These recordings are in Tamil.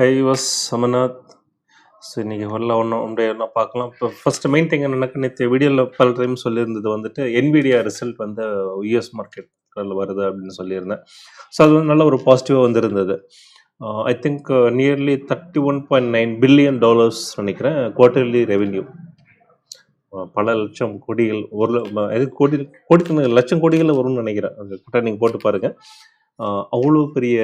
ஹை வாஸ் அமர்நாத் ஸோ இன்றைக்கி வரல ஒன்றும் ஒன்றே ஒன்றா பார்க்கலாம். இப்போ ஃபஸ்ட்டு மெயின் திங் என்னன்னாக்கா நேற்று வீடியோவில் பல டைம் சொல்லியிருந்தது வந்துட்டு என்விடியா ரிசல்ட் வந்து யூஎஸ் மார்க்கெட்டில் வருது அப்படின்னு சொல்லியிருந்தேன். ஸோ அது வந்து நல்ல ஒரு பாசிட்டிவாக வந்திருந்தது. I think nearly thirty one point nine billion dollars நினைக்கிறேன் குவார்டர்லி ரெவென்யூ uh, பல லட்சம் கோடிகள் ஒரு எது கோடி கோடிக்கணக்கு லட்சம் கோடிகளில் வரும்னு நினைக்கிறேன். அது கரெக்டாக நீங்கள் போட்டு பாருங்கள் அவ்வளோ பெரிய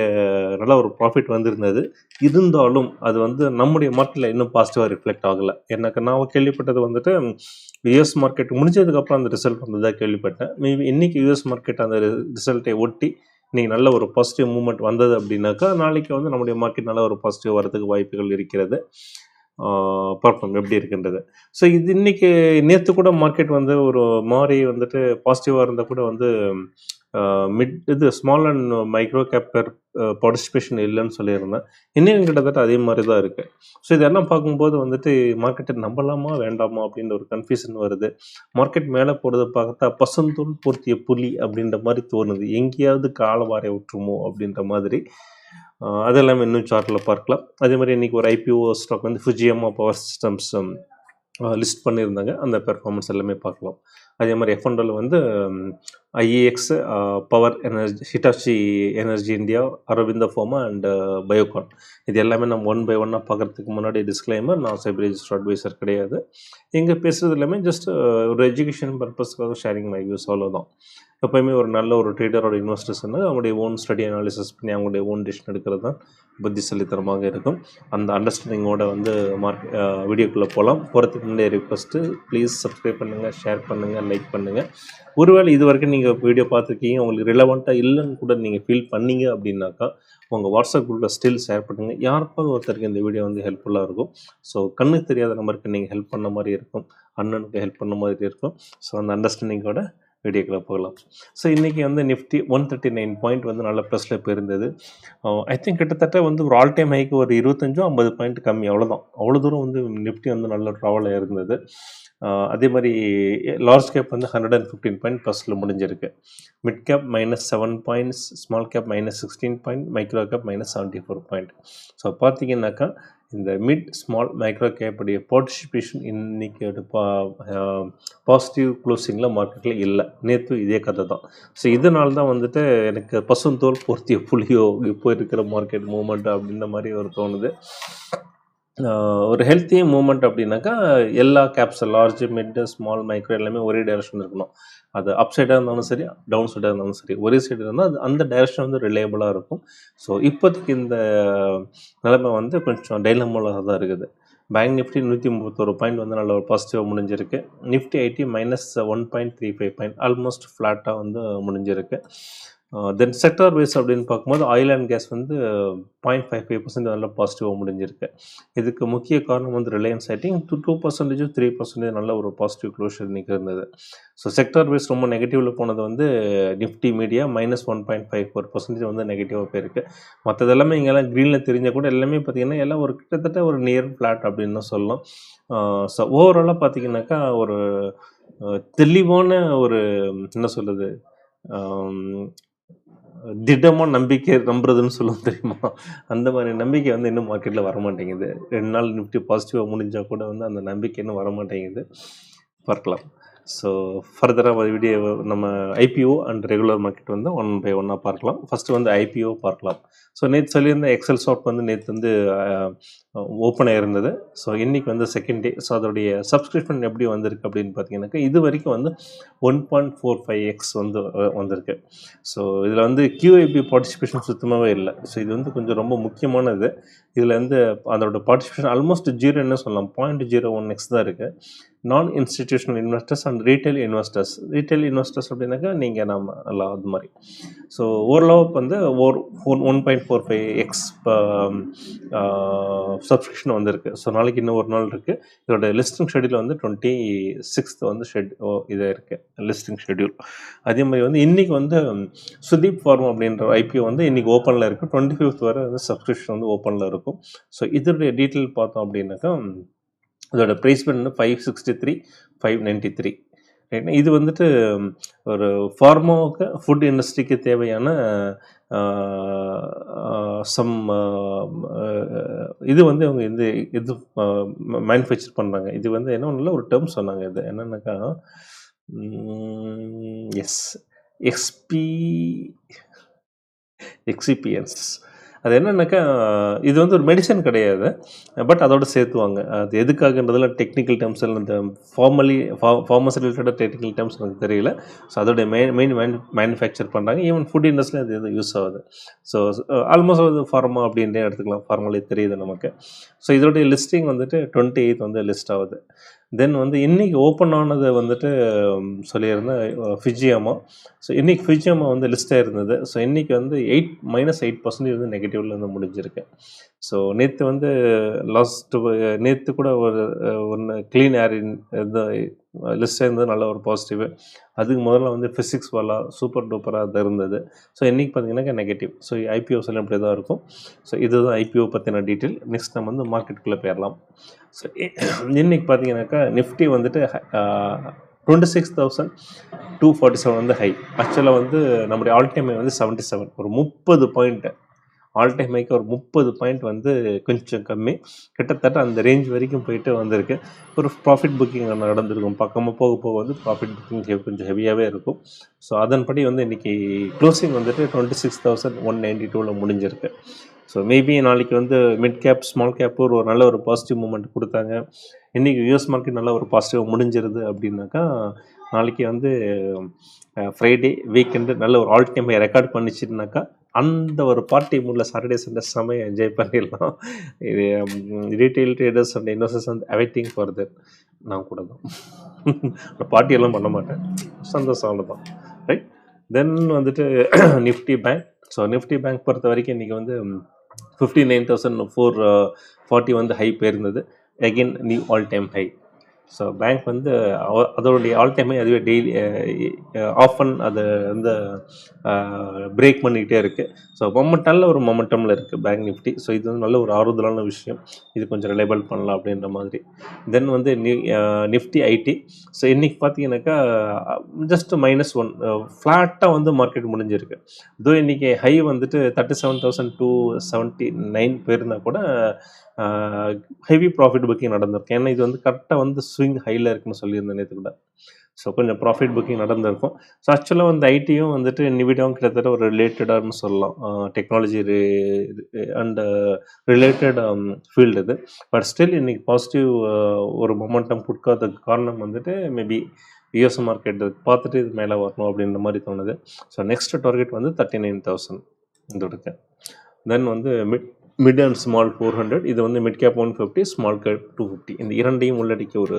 நல்ல ஒரு ப்ராஃபிட் வந்திருந்தது. இருந்தாலும் அது வந்து நம்முடைய மார்க்கெட்டில் இன்னும் பாசிட்டிவாக ரிஃப்ளெக்ட் ஆகலை. எனக்கு நான் கேள்விப்பட்டது வந்துட்டு யூஎஸ் மார்க்கெட் முடிஞ்சதுக்கப்புறம் அந்த ரிசல்ட் வந்ததாக கேள்விப்பட்டேன். மேபி இன்னைக்கு யூஎஸ் மார்க்கெட் அந்த ரிசல்ட்டை ஒட்டி இன்றைக்கி நல்ல ஒரு பாசிட்டிவ் மூமெண்ட் வந்தது அப்படின்னாக்கா நாளைக்கு வந்து நம்முடைய மார்க்கெட் நல்ல ஒரு பாசிட்டிவ் வரதுக்கு வாய்ப்புகள் இருக்கிறது. ஆஹ் பார்ப்போம் எப்படி இருக்குன்றது. ஸோ இது இன்றைக்கி நேற்று கூட மார்க்கெட் வந்து ஒரு மாதிரி வந்துட்டு பாசிட்டிவாக இருந்தால் கூட வந்து மிட் இது ஸ்மால் அண்ட் மைக்ரோ கேப்பர் பார்ட்டிசிபேஷன் இல்லைன்னு சொல்லியிருந்தேன். இன்னும் கிட்டத்தட்ட அதே மாதிரி தான் இருக்குது ஸோ இதெல்லாம் பார்க்கும்போது வந்துட்டு மார்க்கெட்டை நம்பலாமா வேண்டாமா அப்படின்ற ஒரு கன்ஃபியூஷன் வருது. மார்க்கெட் மேலே போகிறத பார்த்தா பசுந்தூள் பொருத்திய புலி அப்படின்ற மாதிரி தோணுது. எங்கேயாவது காலவாரை விட்டுருமோ அப்படின்ற மாதிரி. அதெல்லாம் இன்னும் சார்ட்டில் பார்க்கலாம். அதே மாதிரி இன்னைக்கு ஒரு ஐபிஓ ஸ்டாக் வந்து ஃபுஜியமா பவர் சிஸ்டம்ஸ் லிஸ்ட் பண்ணியிருந்தாங்க. அந்த பெர்ஃபார்மன்ஸ் எல்லாமே பார்க்கலாம். அதே மாதிரி எஃப்என்டோவில் வந்து IEX power energy Hitachi energy India Aurobindo pharma and Biocon இது எல்லாமே நம்ம ஒன் பை ஒன்னாக பார்க்கறதுக்கு முன்னாடி டிஸ்க்ளைமர் நான் சைபர் ரிஜிஸ்டர் அட்வைசர் கிடையாது. இங்கே பேசுகிறது எல்லாமே ஜஸ்ட் ஒரு எஜுகேஷன் பர்பஸ்க்காக ஷேரிங் மை வியூஸ் அவ்வளோதான் எப்போயுமே ஒரு நல்ல ஒரு ட்ரேடரோட இன்வெஸ்டர்ஸ்னால் அவங்களுடைய ஓன் ஸ்டடி அனாலிசிஸ் பண்ணி அவங்களுடைய ஓன் டிசிஷன் எடுக்கிறது தான் புத்திசாலித்தனமாக இருக்கும். அந்த அண்டர்ஸ்டாண்டிங்கோட வந்து மார்க் வீடியோக்குள்ளே போகலாம் போகிறதுக்கு முன்னாடி ரிக்வஸ்ட்டு ப்ளீஸ் சப்ஸ்கிரைப் பண்ணுங்கள் ஷேர் பண்ணுங்கள் லைக் பண்ணுங்கள் ஒருவேளை இது வரைக்கும் நீங்கள் வீடியோ பார்த்துருக்கீங்க உங்களுக்கு ரிலவெண்ட்டாக இல்லைன்னு கூட நீங்கள் ஃபீல் பண்ணீங்க அப்படின்னாக்கா உங்கள் வாட்ஸ்அப் குரூப்பில் ஸ்டில் ஷேர் பண்ணுங்கள் யாருக்காவது ஒருத்தருக்கு இந்த வீடியோ வந்து ஹெல்ப்ஃபுல்லாக இருக்கும். ஸோ கண்ணுக்கு தெரியாத நம்பருக்கு நீங்கள் ஹெல்ப் பண்ண மாதிரி இருக்கும். அண்ணனுக்கு ஹெல்ப் பண்ண மாதிரி இருக்கும். ஸோ அந்த அண்டர்ஸ்டாண்டிங்கோட வீடியோக்குள்ளே போகலாம். ஸோ இன்றைக்கி வந்து Nifty one thirty nine point வந்து நல்ல ப்ளஸில் போயிருந்தது ஐ திங்க் கிட்டத்தட்ட வந்து ஒரு ஆல் டைம் ஹைக்கு ஒரு இருபத்தஞ்சோ ஐம்பது பாயிண்ட் கம்மி. அவ்வளோதான் அவ்வளோ தூரம் வந்து நிஃப்டி வந்து நல்ல ட்ராவலாக இருந்தது. Uh, அதே மாதிரி லார்ஜ் கேப் வந்து ஹண்ட்ரட் அண்ட் ஃபிஃப்டீன் பாயிண்ட் ப்ளஸில் முடிஞ்சிருக்கு. Mid cap minus seven points small cap minus sixteen point micro cap minus seventy four point so பார்த்தீங்கன்னாக்கா இந்த மிட் ஸ்மால் மைக்ரோ கேப்புடைய பார்ட்டிசிபேஷன் இன்னைக்கு பா பாசிட்டிவ் க்ளோசிங்கில் மார்க்கெட்டில் இல்லை. நேற்று இதே கதை தான். ஸோ இதனால தான் வந்துட்டு எனக்கு பசுந்தோல் பொருத்திய புளியோ இப்போ இருக்கிற மார்க்கெட் மூமெண்ட் அப்படின்ற மாதிரி ஒரு தோணுது. ஒரு ஹெல்த்தி மூமெண்ட் அப்படின்னாக்கா எல்லா caps large mid small micro எல்லாமே ஒரே டைரக்ஷன் இருக்கணும். அது அப் சைடாக இருந்தாலும் சரி டவுன் சைடாக இருந்தாலும் சரி ஒரே சைடு இருந்தால் அது அந்த டைரக்ஷன் வந்து ரிலேபிளாக இருக்கும். ஸோ இப்போதைக்கு இந்த நிலைமை வந்து கொஞ்சம் டைலமோலாக தான் இருக்குது. பேங்க் நிஃப்டி நூற்றி முப்பத்தொரு பாயிண்ட் வந்து நல்ல ஒரு பாசிட்டிவாக முடிஞ்சிருக்கு. Nifty IT minus one point three five point almost ஃப்ளாட்டாக வந்து முடிஞ்சிருக்கு. தென் செக்டார் வைஸ் அப்படின்னு பார்க்கும்போது ஆயில் அண்ட் கேஸ் வந்து பாயிண்ட் ஃபைவ் ஃபைவ் பர்சன்ட் நல்ல பாசிட்டிவாக முடிஞ்சிருக்கு. இதுக்கு முக்கிய காரணம் வந்து ரிலையன்ஸ் ஐட்டிங் டூ டூ பர்சன்டேஜும் த்ரீ பர்சன்டேஜ் நல்ல ஒரு பாசிட்டிவ் க்ளோஷர் இன்றைக்கி இருந்தது ஸோ செக்டார் வைஸ் ரொம்ப நெகட்டிவில் போனது வந்து Nifty media minus one point five four percentage வந்து நெகட்டிவாக போயிருக்கு. மற்றது எல்லாமே இங்கெல்லாம் க்ரீனில் தெரிஞ்ச கூட எல்லாமே பார்த்தீங்கன்னா எல்லாம் ஒரு கிட்டத்தட்ட ஒரு நியர் ஃப்ளாட் அப்படின்னு தான் சொல்லலாம். ஸோ ஓவராலாக பார்த்தீங்கன்னாக்கா ஒரு தெளிவான ஒரு என்ன சொல்கிறது திடமாக நம்பிக்கை நம்புறதுன்னு சொல்லுவோம் தெரியுமா? அந்த மாதிரி நம்பிக்கை வந்து இன்னும் மார்க்கெட்டில் வர மாட்டேங்குது ரெண்டு நாள் நிஃப்டி பாசிட்டிவாக முடிஞ்சால் கூட வந்து அந்த நம்பிக்கை இன்னும் வர மாட்டேங்குது பார்க்கலாம். ஸோ ஃபர்தராக வீடியோ நம்ம ஐபிஓ அண்ட் ரெகுலர் மார்க்கெட் வந்து ஒன் பை ஒன்னாக பார்க்கலாம். ஃபஸ்ட்டு வந்து ஐபிஓ பார்க்கலாம். ஸோ நேற்று சொல்லியிருந்த எக்ஸல் ஷாப் வந்து நேற்று வந்து ஓப்பன் இருந்தது ஸோ இன்னைக்கு வந்து செகண்ட் டே ஸோ அதோடைய சப்ஸ்கிரிப்ஷன் எப்படி வந்திருக்கு அப்படின்னு பார்த்தீங்கன்னாக்கா இது வரைக்கும் வந்து one point four five X வந்து வந்திருக்கு. ஸோ இதில் வந்து கியூஐபி பார்ட்டிசிபேஷன் சுத்தமாகவே இல்லை. ஸோ இது வந்து கொஞ்சம் ரொம்ப முக்கியமானது. இதில் வந்து அதோட பார்ட்டிசிபேஷன் ஆல்மோஸ்ட் ஜீரோ என்ன சொல்லலாம். பாயிண்ட் ஜீரோ ஒன் எக்ஸ் தான் இருக்குது நான் institutional investors and retail investors retail investors அப்படின்னாக்கா நீங்கள் நம்ம எல்லாம் அது மாதிரி. ஸோ ஓரளவுக்கு வந்து ஓர் one one point four five X subscription வந்திருக்கு. ஸோ நாளைக்கு இன்னும் ஒரு நாள் இருக்குது இதோட லிஸ்டிங் ஷெடியூல் வந்து டுவெண்ட்டி சிக்ஸ்த் வந்து ஷெட்யூ இதாக இருக்குது லிஸ்டிங் ஷெடியூல் அதே மாதிரி வந்து இன்றைக்கி வந்து um, சுதீப் ஃபார்ம் அப்படின்ற ஐபிஓ வந்து இன்றைக்கி ஓப்பனில் இருக்குது டுவெண்ட்டி ஃபிஃப்த் வரை வந்து சப்ஸ்கிரிப்ஷன் வந்து ஓப்பனில் இருக்கும். ஸோ இதனுடைய டீட்டெயில் பார்த்தோம் அப்படின்னாக்கா um, இதோட ப்ரைஸ் வந்து five sixty three five ninety three ரைட்னா இது வந்துட்டு ஒரு ஃபார்மாவுக்கு ஃபுட் இண்டஸ்ட்ரிக்கு தேவையான சம் இது வந்து அவங்க இந்த இது மேனுஃபேக்சர் பண்ணுறாங்க இது வந்து என்ன நல்ல ஒரு டேர்ம் சொன்னாங்க இது. என்னென்னாக்கா எஸ் எக்ஸ்பி எக்ஸிபியன்ஸ் அது என்னென்னாக்கா இது வந்து ஒரு மெடிசன் கிடையாது பட் அதோட சேர்த்துவாங்க. அது எதுக்காகன்றதுல டெக்னிக்கல் டேர்ம்ஸ் இல்லை இந்த ஃபார்மலி ஃபார்மஸ் ரிலேட்டடாக டெக்னிக்கல் டேர்ம்ஸ் எனக்கு தெரியல. ஸோ அதோட மெயின் மெயின் மேன் மேனுஃபேக்சர் பண்ணுறாங்க ஈவன் ஃபுட் இண்டஸ்ட்ரியில் அது இது யூஸ் ஆகுது. ஸோ ஆல்மோஸ்ட் அது ஃபார்மா அப்படின்றே எடுத்துக்கலாம். ஃபார்மலி தெரியுது நமக்கு. ஸோ இதோடைய லிஸ்டிங் வந்துட்டு டுவெண்ட்டி எயித் வந்து லிஸ்ட் ஆகுது. தென் வந்து இன்னைக்கு ஓப்பன் ஆனது வந்துட்டு சொல்லியிருந்தேன் ஃபிஜியமா ஸோ இன்றைக்கி ஃபிஜியமா வந்து லிஸ்ட்டாக இருந்தது ஸோ இன்றைக்கி வந்து எயிட் மைனஸ் எயிட் பர்சன்டேஜ் வந்து நெகட்டிவ்ல வந்து முடிஞ்சிருக்கு. ஸோ நேற்று வந்து லாஸ்ட்டு நேற்று கூட ஒரு ஒன்று க்ளீன் ஏர் இது லிஸ்ட் இருந்தது நல்ல ஒரு பாசிட்டிவ் அதுக்கு முதல்ல வந்து ஃபிசிக்ஸ் வாலா சூப்பர் டூப்பராக அது இருந்தது. ஸோ இன்றைக்கி பார்த்தீங்கன்னாக்கா நெகட்டிவ் ஸோ ஐபிஓஸ் இப்படி தான் இருக்கும். ஸோ இதுதான் ஐபிஓ பற்றின டீட்டெயில் நெக்ஸ்ட் நம்ம வந்து மார்க்கெட்டுக்குள்ளே போயிடலாம் ஸோ இன்றைக்கி பார்த்தீங்கன்னாக்கா நிஃப்டி வந்துட்டு twenty six thousand two forty seven வந்து ஹை ஆக்சுவலாக வந்து நம்முடைய ஆல் டைம் வந்து செவன்ட்டி செவன் ஒரு முப்பது பாயிண்ட்டு ஆல் டைம் ஹைக்கு ஒரு முப்பது பாயிண்ட் வந்து கொஞ்சம் கம்மி. கிட்டத்தட்ட அந்த ரேஞ்ச் வரைக்கும் போயிட்டு வந்திருக்கு. ஒரு ப்ராஃபிட் புக்கிங் நடந்திருக்கும். பக்கமாக போக போக வந்து ப்ராஃபிட் புக்கிங் கொஞ்சம் ஹெவியாகவே இருக்கும். ஸோ அதன்படி வந்து இன்றைக்கி க்ளோசிங் வந்துட்டு twenty six thousand one ninety டூவில் முடிஞ்சிருக்கு. ஸோ மேபி நாளைக்கு வந்து மிட் கேப் ஸ்மால் கேப் ஒரு நல்ல ஒரு பாசிட்டிவ் மூமெண்ட் கொடுத்தாங்க. இன்றைக்கி யூஎஸ் மார்க்கெட் நல்ல ஒரு பாசிட்டிவாக முடிஞ்சிருது அப்படின்னாக்கா நாளைக்கு வந்து ஃப்ரைடே வீக்கெண்டு நல்ல ஒரு ஆல் டைம் ரெக்கார்ட் பண்ணிச்சுனாக்கா அந்த ஒரு பார்ட்டி மூடில் சாட்டர்டே சண்டே செமையாக என்ஜாய் பண்ணிடலாம். இது ரீட்டைல் ட்ரேடர்ஸ் அண்ட் இன்வெஸ்டர்ஸ் வந்து அவைட்டிங் ஃபார் தட் நான் கூட தான். பார்ட்டி எல்லாம் பண்ண மாட்டேன். சந்தோஷம் அவ்வளோதான் ரைட் தென் வந்துட்டு Nifty bank so Nifty bank பொறுத்த வரைக்கும் இன்றைக்கி வந்து fifty nine thousand four forty வந்து ஹை போயிருந்தது. Again new all time high so bank வந்து அவ- அதோடைய ஆல் டைமே அதுவே டெய்லி ஆஃபன் அதை வந்து பிரேக் பண்ணிக்கிட்டே இருக்குது ஸோ மொமெண்டமில் ஒரு மொமெண்டமில் இருக்குது பேங்க் நிஃப்டி ஸோ இது வந்து நல்ல ஒரு ஆறுதலான விஷயம். இது கொஞ்சம் ரிலேபிள் பண்ணலாம் அப்படின்ற மாதிரி. தென் வந்து நிஃப்டி ஐடி. ஸோ இன்றைக்கி பார்த்தீங்கன்னாக்கா ஜஸ்ட் மைனஸ் ஒன் ஃப்ளாட்டாக வந்து மார்க்கெட் முடிஞ்சிருக்கு. இதோ இன்றைக்கி ஹை வந்துட்டு thirty seven thousand two seventy nine போயிருந்தால் கூட ஹெவி ப்ராஃபிட் புக்கிங் நடந்திருக்கு ஏன்னா இது வந்து கரெக்டாக வந்து ஸ்விங் ஹையில் இருக்குன்னு சொல்லியிருந்தேன் நேற்று கூட. ஸோ கொஞ்சம் ப்ராஃபிட் புக்கிங் நடந்திருக்கும். ஸோ ஆக்சுவலாக வந்து ஐடியும் வந்துட்டு நிவிடாவும் கிட்டத்தட்ட ஒரு ரிலேட்டடானு சொல்லலாம். டெக்னாலஜி அண்ட் ரிலேட்டட் ஃபீல்டு இது. பட் ஸ்டில் இன்னைக்கு பாசிட்டிவ் ஒரு மொமெண்டம் கொடுக்காததுக்கு காரணம் வந்துட்டு மேபி யூஎஸ் மார்க்கெட் பார்த்துட்டு இது மேலே வரணும் அப்படின்ற மாதிரி தோணுது. ஸோ நெக்ஸ்ட் டார்கெட் வந்து தேர்ட்டி நைன் தௌசண்ட் இந்த இருக்கு தென் வந்து mid mid and small four hundred இது வந்து mid cap one fifty small cap two fifty இந்த இரண்டையும் உள்ளடக்கிய ஒரு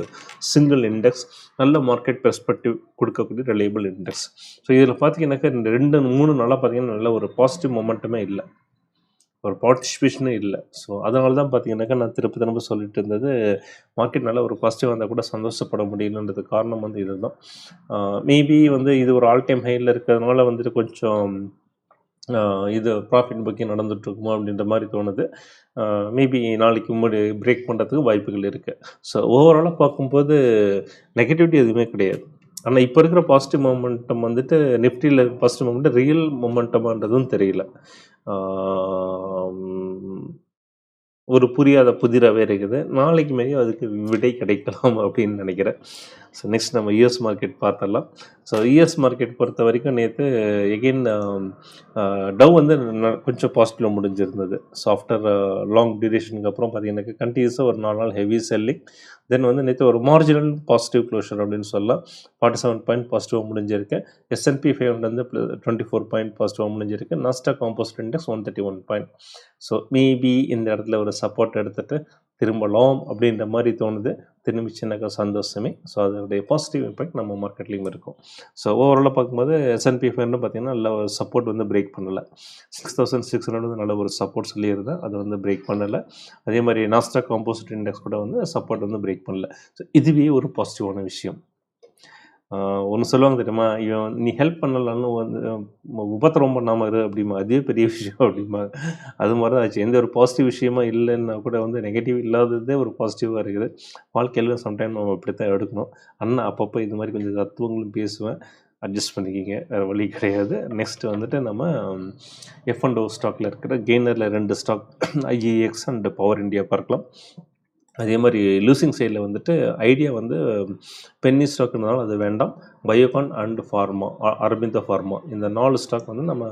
சிங்கிள் இண்டெக்ஸ் நல்ல மார்க்கெட் பெர்ஸ்பெக்டிவ் கொடுக்கக்கூடிய ரிலேபிள் இண்டெக்ஸ் ஸோ இதில் பார்த்தீங்கன்னாக்கா இந்த ரெண்டு மூணு நாளாக பார்த்தீங்கன்னா நல்ல ஒரு பாசிட்டிவ் மொமெண்ட்டுமே இல்லை. ஒரு பார்ட்டிசிபேஷனே இல்லை. ஸோ அதனால தான் பார்த்தீங்கன்னாக்கா நான் திருப்பி திரும்ப சொல்லிட்டு இருந்தது மார்க்கெட் நல்ல ஒரு பாசிட்டிவ் வந்தால் கூட சந்தோஷப்பட முடியலன்றது காரணம் வந்து இதுதான். மேபி வந்து இது ஒரு ஆல் டைம் ஹையில் இருக்கிறதுனால வந்துட்டு கொஞ்சம் இது ப்ராஃபிட் பற்றி நடந்துகிட்ருக்குமோ அப்படின்ற மாதிரி தோணுது. மேபி நாளைக்கு முன்னாடி பிரேக் பண்ணுறதுக்கு வாய்ப்புகள் இருக்குது ஸோ ஓவராலாக பார்க்கும்போது நெகட்டிவிட்டி எதுவுமே கிடையாது. ஆனால் இப்போ இருக்கிற பாசிட்டிவ் மொமெண்டம் வந்துட்டு நிஃப்டியில் பாசிட்டிவ் மொமெண்ட் ரியல் மொமெண்டமான்றதும் தெரியல. ஒரு புரியாத புதிராகவே இருக்குது. நாளைக்கு மேலே அதுக்கு விடை கிடைக்கலாம் அப்படின்னு நினைக்கிறேன். ஸோ நெக்ஸ்ட் நம்ம யூஎஸ் மார்க்கெட் பார்த்தரலாம் ஸோ யூஎஸ் மார்க்கெட் பொறுத்த வரைக்கும் நேற்று எகெயின் டவ் வந்து கொஞ்சம் பாசிட்டிவாக முடிஞ்சிருந்தது. ஸோ ஆஃப்டர் லாங் டியூரேஷனுக்கு அப்புறம் பார்த்தீங்கன்னாக்கா கண்டினியூஸாக ஒரு நாலு நாள் ஹெவி செல்லிங் தென் வந்து நேற்று ஒரு மார்ஜினல் பாசிட்டிவ் க்ளோஷர் அப்படின்னு சொல்லலாம். ஃபார்ட்டி செவன் பாயிண்ட் பாசிட்டிவாக முடிஞ்சிருக்கு. S and P five hundred வந்து டுவெண்ட்டி ஃபோர் பாயிண்ட் பாசிட்டிவாக முடிஞ்சிருக்கு. Nasdaq composite index one thirty one point so maybe இந்த இடத்துல ஒரு சப்போர்ட் எடுத்துகிட்டு திரும்பலாம் அப்படின்ற மாதிரி தோணுது. திரும்பி சின்னக்கா சந்தோஷமே. ஸோ அதனுடைய பாசிட்டிவ் இம்பேக்ட் நம்ம மார்க்கெட்லேயும் இருக்கும். ஸோ ஓவராலாக பார்க்கும்போது எஸ்என்பி ஃபைவ்னு பார்த்தீங்கன்னா நல்ல ஒரு சப்போர்ட் வந்து பிரேக் பண்ணலை. சிக்ஸ் தௌசண்ட் சிக்ஸ் ஹண்ட்ரட் வந்து நல்ல ஒரு சப்போர்ட் சொல்லியிருந்தேன் அது வந்து பிரேக் பண்ணலை. அதே மாதிரி நாஸ்டா காம்போசிட் இண்டெக்ஸ் கூட வந்து சப்போர்ட் வந்து பிரேக் பண்ணல. ஸோ இதுவே ஒரு பாசிட்டிவான விஷயம். ஒன்று சொல்லுவாங்க தெரியுமா? இவன் நீ ஹெல்ப் பண்ணலன்னு வந்து உபத்திரம் பண்ணாமல் இரு அப்படிமா. அதே பெரிய விஷயம் அப்படிமா. அது மாதிரி தான் ஆச்சு. எந்த ஒரு பாசிட்டிவ் விஷயமா இல்லைன்னா கூட வந்து நெகட்டிவ் இல்லாததே ஒரு பாசிட்டிவாக இருக்குது. வாழ்க்கையில் சம்டைம் நம்ம இப்படி தான் எடுக்கணும். அண்ணா அப்பப்போ இது மாதிரி கொஞ்சம் தத்துவங்களும் பேசுவேன். அட்ஜஸ்ட் பண்ணிக்கிங்க. வேறு வழி கிடையாது. நெக்ஸ்ட்டு வந்துட்டு நம்ம எஃப் அண்ட் ஓ ஸ்டாக்கில் இருக்கிற கெய்னரில் ரெண்டு stock IEX and power India பார்க்கலாம். அதே மாதிரி லூசிங் சைடில் வந்துட்டு ஐடியா வந்து பென்னி ஸ்டாக்னாலும் அது வேண்டாம். Biocon and pharma Aurobindo pharma இந்த நாலு ஸ்டாக் வந்து நம்ம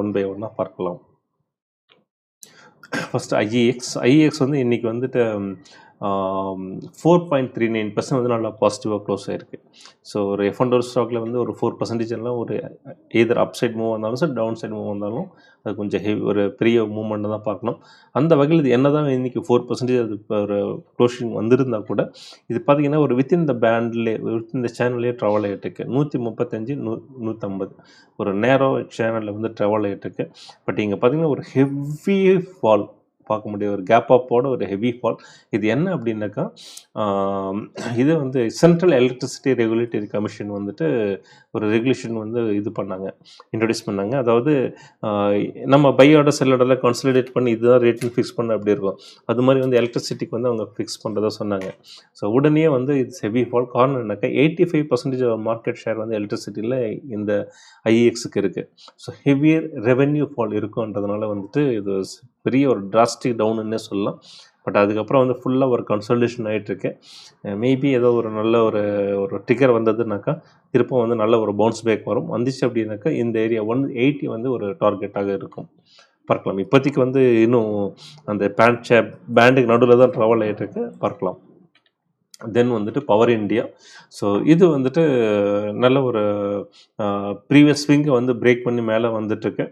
ஒன் பை ஒன்னாக பார்க்கலாம். ஃபஸ்ட்டு ஐஏஎக்ஸ் ஐஏஎக்ஸ் வந்து இன்றைக்கி வந்துட்டு four point three nine percent வந்து நல்லா பாசிட்டிவாக க்ளோஸ் ஆயிருக்கு. ஸோ ஒரு எஃப் அண்ட் ஸ்டாக்கில் வந்து ஒரு ஃபோர் பர்சன்டேஜ் எல்லாம் ஒரு எதர் அப் சைட் மூவ் வந்தாலும் சார் டவுன் சைட் மூவ் வந்தாலும் அது கொஞ்சம் ஹெவி ஒரு பெரிய மூமெண்ட்டை தான் பார்க்கணும். அந்த வகையில் இது என்ன தான் இன்றைக்கி ஃபோர் பர்சன்டேஜ் அது இப்போ ஒரு க்ளோஷிங் வந்திருந்தால் கூட இது பார்த்தீங்கன்னா ஒரு வித்தின் த பேண்ட்லே வித்தின் த சேனல்லே ட்ராவல் ஆகிட்டு இருக்கு. நூற்றி முப்பத்தஞ்சு நூ நூற்றம்பது ஒரு நேரோ சேனலில் வந்து ட்ராவல் ஆகிட்டு இருக்கு. பட் இங்கே பார்த்தீங்கன்னா ஒரு ஹெவி ஃபால் பார்க்க முடியும் ஒரு கேப் அப்போட ஒரு ஹெவி ஃபால் இது என்ன அப்படின்னாக்கா இது வந்து சென்ட்ரல் எலக்ட்ரிசிட்டி ரெகுலேட்டரி கமிஷன் வந்துட்டு ஒரு ரெகுலேஷன் வந்து இது பண்ணாங்க இன்ட்ரடியூஸ் பண்ணாங்க. அதாவது நம்ம பையோட செல்லோட கன்சல்டேட் பண்ணி இதுதான் ரேட்னு ஃபிக்ஸ் பண்ண அப்படி இருக்கும்? அது மாதிரி வந்து எலக்ட்ரிசிட்டிக்கு வந்து அவங்க ஃபிக்ஸ் பண்ணுறதா சொன்னாங்க. ஸோ உடனே வந்து இட்ஸ் ஹெவி ஃபால் காரணம் என்னக்கா eighty five percentage market share வந்து எலக்ட்ரிசிட்டியில் இந்த ஐஎக்ஸுக்கு இருக்குது ஸோ ஹெவியர் ரெவென்யூ ஃபால் இருக்குன்றதுனால வந்துட்டு இது பெரிய ஒரு ஃபஸ்ட்டு டவுனுன்னே சொல்லலாம். பட் அதுக்கப்புறம் வந்து ஃபுல்லாக ஒரு கன்சல்டேஷன் ஆகிட்டுருக்கு மேபி ஏதோ ஒரு நல்ல ஒரு ஒரு டிக்கர் வந்ததுனாக்கா திருப்பம் வந்து நல்ல ஒரு பவுன்ஸ் பேக் வரும். வந்துச்சு அப்படின்னாக்கா இந்த ஏரியா ஒன் எயிட்டி வந்து ஒரு டார்கெட்டாக இருக்கும். பார்க்கலாம். இப்போதைக்கு வந்து இன்னும் அந்த பேண்ட் சே பேண்டுக்கு நடுவில் தான் ட்ராவல் ஆகிட்டுருக்கு பார்க்கலாம். தென் வந்துட்டு பவர் இந்தியா ஸோ இது வந்துட்டு நல்ல ஒரு ப்ரீவியஸ் ஸ்விங்கை வந்து பிரேக் பண்ணி மேலே வந்துட்டுருக்கு.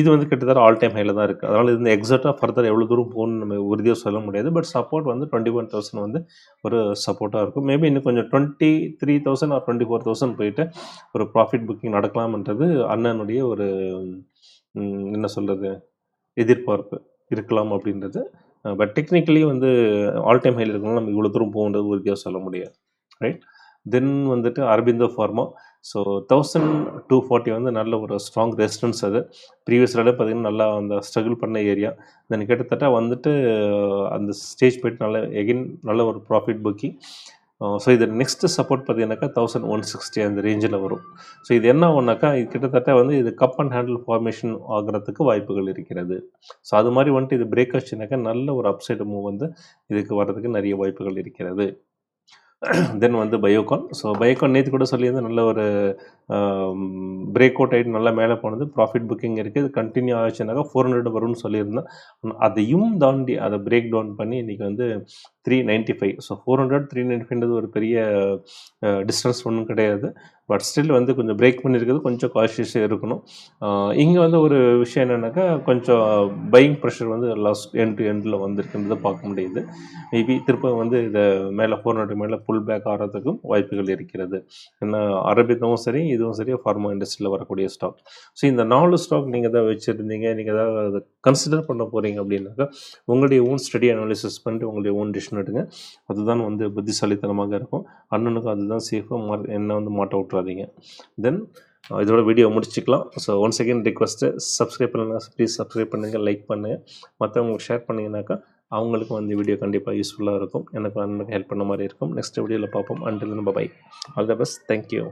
இது வந்து கிட்டத்தட்ட ஆல் டைம் ஹையில் தான் இருக்குது அதனால் இது எக்ஸாக்டாக ஃபர்தர் எவ்வளோ தூரம் போகணும்னு நம்ம உறுதியாக சொல்ல முடியாது. பட் சப்போர்ட் வந்து டுவெண்ட்டி ஒன் தௌசண்ட் வந்து ஒரு சப்போர்ட்டாக இருக்கும். மேபி இன்னும் கொஞ்சம் twenty three thousand or twenty four thousand போயிட்டு ஒரு ப்ராஃபிட் புக்கிங் நடக்கலாம்ன்றது அண்ணனுடைய ஒரு என்ன சொல்கிறது எதிர்பார்ப்பு. இருக்கலாம் அப்படின்றது. பட் டெக்னிக்கலி வந்து ஆல் டைம் ஹையில் இருக்கணும் நம்ம இவ்வளோ தூரம் போகுன்றது உறுதியாக சொல்ல முடியாது. ரைட் தென் வந்துட்டு Aurobindo pharma so thousand two forty வந்து நல்ல ஒரு ஸ்ட்ராங் ரெசிஸ்டன்ஸ் அது. ப்ரீவியஸ் லெவலில் நல்லா அந்த ஸ்ட்ரகிள் பண்ண ஏரியா தென் கிட்டத்தட்ட வந்துட்டு அந்த ஸ்டேஜ் போயிட்டு நல்ல எகைன் நல்ல ஒரு ப்ராஃபிட் புக்கிங் ஸோ இது நெக்ஸ்ட் சப்போர்ட் பார்த்தீங்கன்னாக்கா தௌசண்ட் ஒன் சிக்ஸ்டி அந்த ரேஞ்சில் வரும். ஸோ இது என்ன ஒன்றாக்கா இது கிட்டத்தட்ட வந்து இது கப் அண்ட் ஹேண்டில் ஃபார்மேஷன் ஆகிறதுக்கு வாய்ப்புகள் இருக்கிறது. ஸோ அது மாதிரி வந்துட்டு இது பிரேக் ஆச்சுனாக்கா நல்ல ஒரு அப்சைடு மூவ் வந்து இதுக்கு வர்றதுக்கு நிறைய வாய்ப்புகள் இருக்கிறது. தென் வந்து பயோகான் ஸோ பயோகான் நேற்று கூட சொல்லியிருந்தேன் நல்ல ஒரு பிரேக் அவுட் ஆகிட்டு நல்லா மேலே போனது. ப்ராஃபிட் புக்கிங் இருக்குது இது கண்டினியூ ஆச்சுனாக்கா ஃபோர் ஹண்ட்ரட் வரும்னு சொல்லியிருந்தேன். அதையும் தாண்டி அதை பிரேக் டவுன் பண்ணி இன்றைக்கி வந்து three ninety five so four hundred three ninety ஃபைவ்ன்றது ஒரு பெரிய டிஸ்டன்ஸ் ஒன்றும் கிடையாது. பட் ஸ்டில் வந்து கொஞ்சம் பிரேக் பண்ணியிருக்கிறது கொஞ்சம் காஷியஸாக இருக்கணும். இங்கே வந்து ஒரு விஷயம் என்னென்னாக்கா கொஞ்சம் பையிங் ப்ரெஷர் வந்து லாஸ்ட் எண்ட் டு எண்டில் வந்திருக்குன்றதை பார்க்க முடியுது. மேபி திருப்ப வந்து இதை மேலே ஃபோர் நாட்டு மேலே புல் பேக் ஆகிறதுக்கும் வாய்ப்புகள் இருக்கிறது. ஏன்னா அரபித்தவும் சரி இதுவும் சரி ஃபார்மா இண்டஸ்ட்ரியில் வரக்கூடிய ஸ்டாக் ஸோ இந்த நாலு ஸ்டாக் நீங்கள் தான் வச்சுருந்தீங்க நீங்கள் ஏதாவது கன்சிடர் பண்ண போகிறீங்க அப்படின்னாக்கா உங்களுடைய ஓன் ஸ்டடி அனாலிசிஸ் பண்ணிட்டு உங்களுடைய ஓன் டிசிஷன் எடுங்க. அதுதான் வந்து புத்திசாலித்தனமாக இருக்கும். அண்ணனுக்கும் அதுதான் சேஃபாக மா என்ன வந்து மாட்ட விட்றாதீங்க தென் இதோட வீடியோ முடிச்சுக்கலாம். So one second request subscribe பண்ணுங்கள் ப்ளீஸ் சப்ஸ்கிரைப் பண்ணுங்கள் லைக் பண்ணுங்கள் மற்றவங்களுக்கு ஷேர் பண்ணிங்கனாக்கா அவங்களுக்கும் வந்து வீடியோ கண்டிப்பாக யூஸ்ஃபுல்லாக இருக்கும். எனக்கு அண்ணனுக்கு ஹெல்ப் பண்ண மாதிரி இருக்கும். நெக்ஸ்ட் வீடியோவில் பார்ப்போம். அண்டில் நம்ம bye all the best thank you